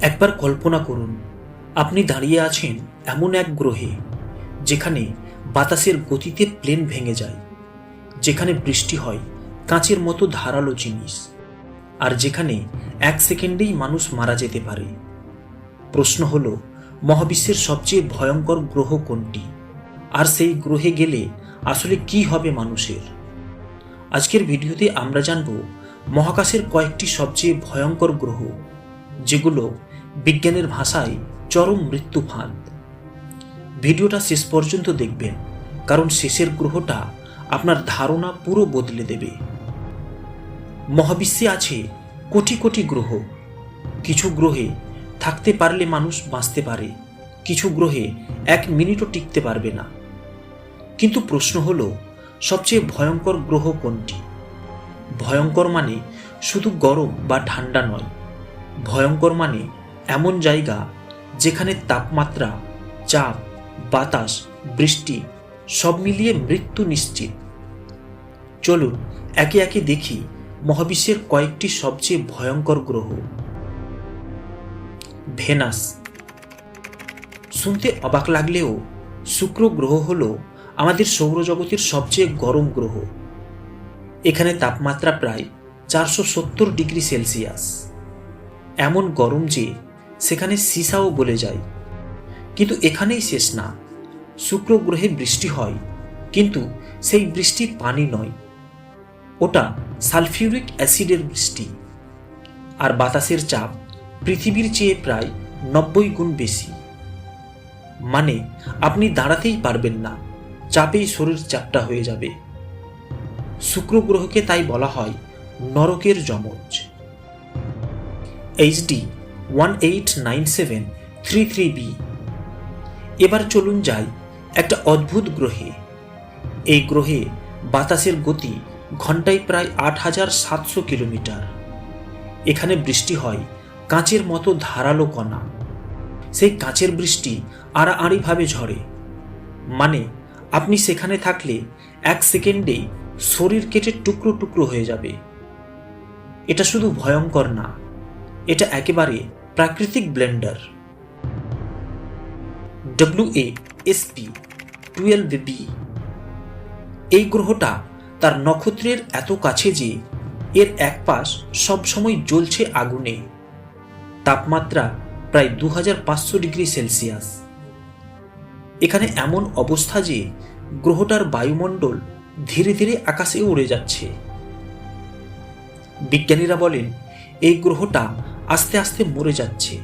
একবার কল্পনা করুন, আপনি দাঁড়িয়ে আছেন এমন এক গ্রহে, যেখানে বাতাসের গতিতে প্লেন ভেঙে যায়, যেখানে বৃষ্টি হয় কাঁচের মতো ধারালো জিনিস, আর যেখানে এক সেকেন্ডেই মানুষ মারা যেতে পারে। প্রশ্ন হলো, মহাবিশ্বের সবচেয়ে ভয়ঙ্কর গ্রহ কোনটি? আর সেই গ্রহে গেলে আসলে কি হবে মানুষের? আজকের ভিডিওতে আমরা জানব, মহাকাশের কয়েকটি সবচেয়ে ভয়ঙ্কর গ্রহ। যেগুলো বিজ্ঞানের ভাষায় চরম মৃত্যু ফাঁদ। ভিডিওটা শেষ পর্যন্ত দেখবেন, কারণ শেষের গ্রহটা আপনার ধারণা পুরো বদলে দেবে। মহাবিশ্বে আছে কোটি কোটি গ্রহ। কিছু গ্রহে থাকতে পারলে মানুষ বাঁচতে পারে, কিছু গ্রহে এক মিনিটও টিকতে পারবে না। কিন্তু প্রশ্ন হল, সবচেয়ে ভয়ঙ্কর গ্রহ কোনটি? ভয়ঙ্কর মানে শুধু গরম বা ঠান্ডা নয় ভয়ঙ্কর মানে এমন জায়গা যেখানে তাপমাত্রা, চাপ, বাতাস, বৃষ্টি সব মিলিয়ে মৃত্যু নিশ্চিত। চলুন, একে একে দেখি মহাবিশ্বের কয়েকটি সবচেয়ে ভয়ঙ্কর গ্রহ। ভেনাস। শুনতে অবাক লাগলেও শুক্র গ্রহ হল আমাদের সৌরজগতের সবচেয়ে গরম গ্রহ। এখানে তাপমাত্রা প্রায় চারশো সত্তর ডিগ্রি সেলসিয়াস। এমন গরম যে সেখানে সিসাও গলে যায়। কিন্তু এখানেই শেষ না। শুক্র গ্রহে বৃষ্টি হয়, কিন্তু সেই বৃষ্টি পানি নয়। ওটা সালফিউরিক অ্যাসিডের বৃষ্টি। আর বাতাসের চাপ পৃথিবীর চেয়ে প্রায় নব্বই গুণ বেশি। মানে আপনি দাঁড়াতেই পারবেন না, চাপেই শরীর চাপটা হয়ে যাবে। শুক্র গ্রহকে তাই বলা হয় নরকের যমজ। HD one eight nine seven three three b এবার চলুন যাই একটা অদ্ভুত গ্রহে। এই গ্রহে বাতাসের গতি ঘন্টায় প্রায় আট হাজার সাতশো কিলোমিটার। এখানে বৃষ্টি হয় কাঁচের মতো ধারালো কণা। সেই কাঁচের বৃষ্টি আড়াআড়িভাবে ঝরে। মানে আপনি সেখানে থাকলে এক সেকেন্ডেই শরীর কেটে টুকরো টুকরো হয়ে যাবে। এটা শুধু ভয়ঙ্কর না। এটা একেবারে প্রাকৃতিক blender. W A SP twelve b এই গ্রহটা তার নক্ষত্রের এত কাছে যে এর এক পাশ সবসময় জ্বলছে আগুনে। তাপমাত্রা প্রায় দু হাজার পাঁচশো ডিগ্রি সেলসিয়াস। এখানে এমন অবস্থা যে গ্রহটার বায়ুমণ্ডল ধীরে ধীরে আকাশে উড়ে যাচ্ছে। বিজ্ঞানীরা বলেন, এই গ্রহটা আস্তে আস্তে মরে যাচ্ছে।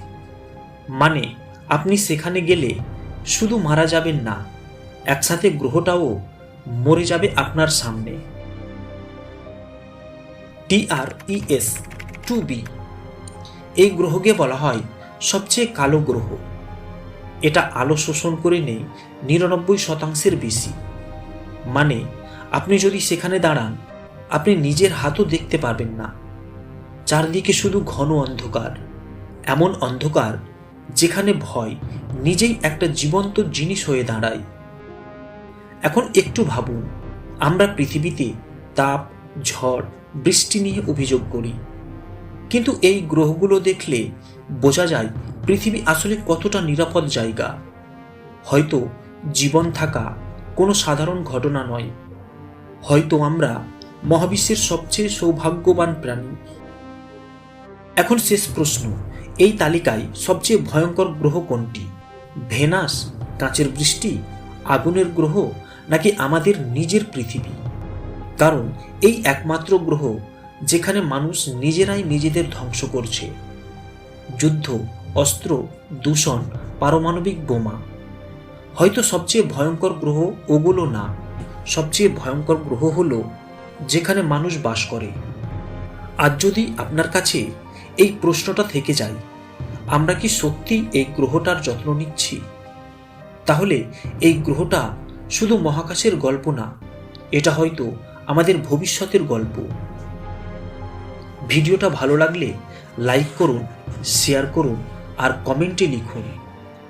মানে আপনি সেখানে গেলে শুধু মারা যাবেন না, একসাথে গ্রহটাও মরে যাবে আপনার সামনে। TRES two b. এই গ্রহকে বলা হয় সবচেয়ে কালো গ্রহ। এটা আলো শোষণ করে নেই নিরানব্বই শতাংশের বেশি। মানে আপনি যদি সেখানে দাঁড়ান, আপনি নিজের হাতও দেখতে পারবেন না। চারদিকে শুধু ঘন অন্ধকার, এমন অন্ধকার যেখানে ভয় নিজেই একটা জীবন্ত জিনিস হয়ে দাঁড়ায়। এখন একটু ভাবুন, আমরা পৃথিবীতে তাপ, ঝড়, বৃষ্টি নিয়ে অভিযোগ করি, কিন্তু এই গ্রহগুলো দেখলে বোঝা যায় পৃথিবী আসলে কতটা নিরাপদ জায়গা। হয়তো জীবন থাকা কোনো সাধারণ ঘটনা নয়। হয়তো আমরা মহাবিশ্বের সবচেয়ে সৌভাগ্যবান প্রাণী এখন শেষ প্রশ্ন, এই তালিকায় সবচেয়ে ভয়ঙ্কর গ্রহ কোনটি? ভেনাস, কাঁচের বৃষ্টি, আগুনের গ্রহ, নাকি আমাদের নিজের পৃথিবী? কারণ এই একমাত্র গ্রহ যেখানে মানুষ নিজেরাই নিজেদের ধ্বংস করছে। যুদ্ধ, অস্ত্র, দূষণ, পারমাণবিক বোমা। হয়তো সবচেয়ে ভয়ঙ্কর গ্রহ ওগুলো না। সবচেয়ে ভয়ঙ্কর গ্রহ হলো যেখানে মানুষ বাস করে। আজ যদি আপনার কাছে এই প্রশ্নটা থেকে যায় আমরা কি সত্যি এই গ্রহটার যত্ন নিচ্ছি? তাহলে এই গ্রহটা শুধু মহাকাশের গল্প না, এটা হয়তো আমাদের ভবিষ্যতের গল্প। ভিডিওটা ভালো লাগলে লাইক করুন, শেয়ার করুন আর কমেন্টে লিখুন,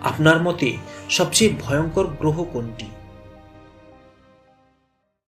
আপনার মতে সবচেয়ে ভয়ঙ্কর গ্রহ কোনটি?